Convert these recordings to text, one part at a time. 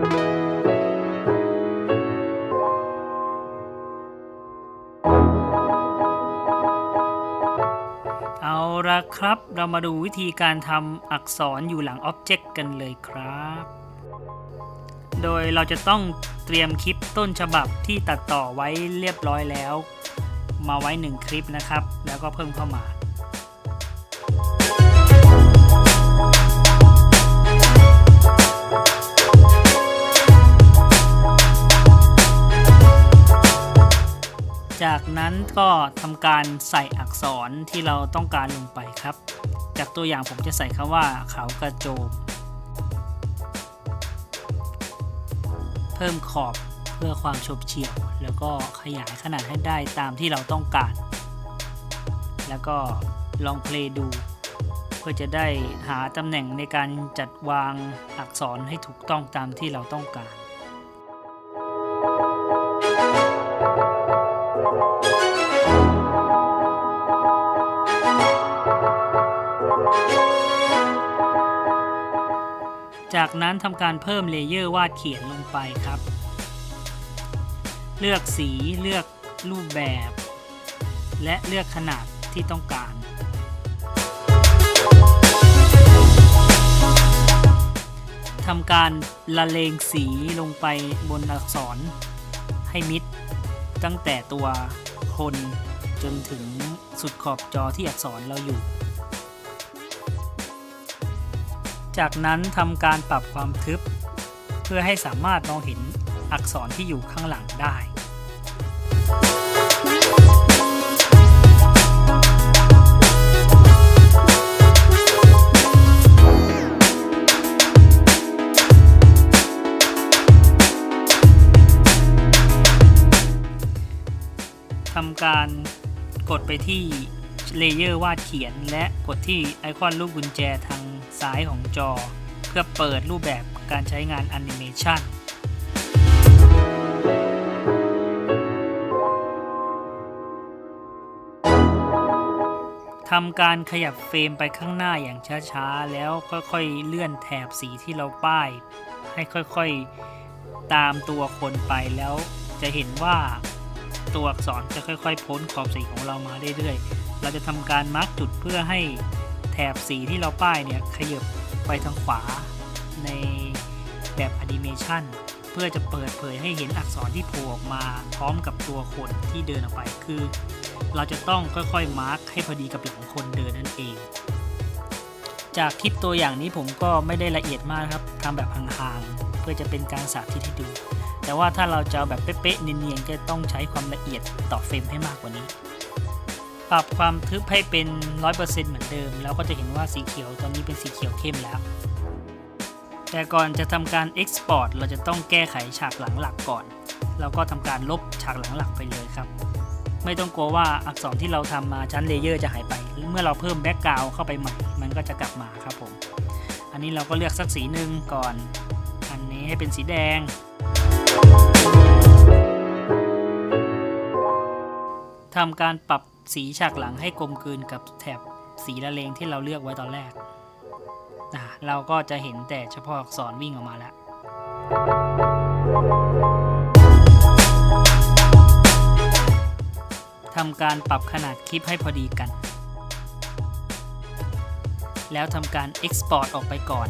เอาละครับ เรามาดูวิธีการทำอักษรอยู่หลัง Object กันเลยครับ โดยเราจะต้องเตรียมคลิปต้นฉบับที่ตัดต่อไว้เรียบร้อยแล้ว มาไว้หนึ่งคลิปนะครับ แล้วก็เพิ่มเข้ามา นั้นก็ทำการใส่อักษรที่เราต้องการลงไปครับ จากตัวอย่างผมจะใส่คำว่าเขากระโจม เพิ่มขอบเพื่อความชบเฉี่ยว แล้วก็ขยายขนาดให้ได้ตามที่เราต้องการ แล้วก็ลองเพลย์ดู เพื่อจะได้หาตำแหน่งในการจัดวางอักษรให้ถูกต้องตามที่เราต้องการ จากนั้นทำการเพิ่มเลเยอร์วาดเขียนลงไปครับ เลือกสีเลือกรูปแบบ และเลือกขนาดที่ต้องการ ทำการละเลงสีลงไปบนอักษรให้มิด ตั้งแต่ตัวคนจนถึงสุดขอบจอที่อักษรเราอยู่ จากนั้นทำการปรับความทึบ เพื่อให้สามารถมองเห็นอักษรที่อยู่ข้างหลังได้ ทำการกดไปที่เลเยอร์วาดเขียนและกดที่ไอคอนรูปกุญแจทาง ซ้ายของจอ เพื่อเปิดรูปแบบการใช้งานแอนิเมชันทำการขยับเฟรมไปข้างหน้าอย่างช้าๆ แล้วค่อยๆ เลื่อนแถบสีที่เราป้าย ให้ค่อยๆ ตามตัวคนไปแล้วจะเห็นว่าตัวอักษรจะค่อยๆ พ้นขอบสีของเรามาเรื่อยๆ เราจะทำการมาร์กจุดเพื่อให้ บสีที่เราป้ายเนี่ยขยับไปทางขวาในแบบแอนิเมชันเพื่อจะเปิดเผยให้เห็นอักษรที่โผล่ออกมาพร้อมกับตัวคนที่เดินออกไปคือ เราจะต้องค่อยๆมาร์กให้พอดีกับหลังคนเดินนั่นเอง จากคลิปตัวอย่างนี้ผมก็ไม่ได้ละเอียดมากครับทำแบบห่างๆเพื่อจะเป็นการสาธิตให้ดูแต่ว่าถ้าเราจะแบบเป๊ะๆเนียนๆก็ต้องใช้ความละเอียดต่อเฟรมให้มากกว่านี้ ปรับความทึบให้เป็น 100%เหมือนเดิม แล้วก็จะเห็นว่าสีเขียวตอนนี้เป็นสีเขียวเข้มแล้ว แต่ก่อนจะทำการ Export เราจะต้องแก้ไขฉากหลังหลักก่อนเราก็ทำการลบฉากหลังหลักไปเลยครับ ไม่ต้องกลัวว่าอักษรที่เราทำมาชั้นเลเยอร์จะหายไป เมื่อเราเพิ่มแบ็กกราวเข้าไปใหม่ มันก็จะกลับมาครับผม อันนี้เราก็เลือกสักสีหนึ่งก่อน อันนี้ให้เป็นสีแดงทำการปรับ สีฉากหลังให้กลมกลืนกับแถบสีละเลงที่เราเลือกไว้ตอนแรกนะเราก็จะเห็นแต่เฉพาะอักษรวิ่งออกมาแล้วทำการปรับขนาดคลิปให้พอดีกัน แล้วทำการ Export ออกไปก่อน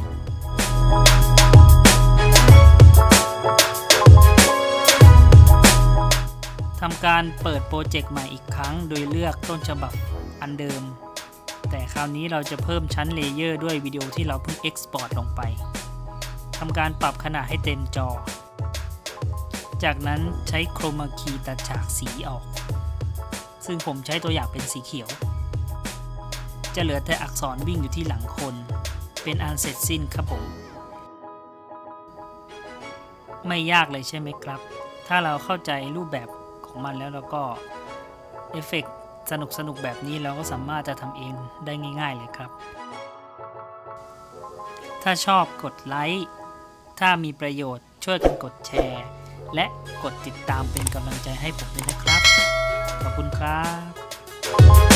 การเปิดโปรเจกต์ใหม่อีกครั้ง โดยเลือกต้นฉบับอันเดิม แต่คราวนี้เราจะเพิ่มชั้นเลเยอร์ด้วยวิดีโอที่เราเพิ่ง Export ลงไปทำการปรับขนาดให้เต็มจอ จากนั้นใช้โครมาคีตัดฉากสีออก ซึ่งผมใช้ตัวอย่างเป็นสีเขียว จะเหลือแต่อักษรวิ่งอยู่ที่หลังคน เป็นอันเสร็จสิ้นครับผม ไม่ยากเลยใช่ไหมครับ ถ้าเราเข้าใจรูปแบบ ของมันแล้วแล้วก็เอฟเฟกต์สนุกสนุกๆแบบนี้เราก็สามารถจะทำเองได้ง่าย ๆ เลยครับ ถ้าชอบกดไลค์ ถ้ามีประโยชน์ช่วยกันกดแชร์ และกดติดตามเป็นกำลังใจให้ผมด้วยนะครับ ขอบคุณครับ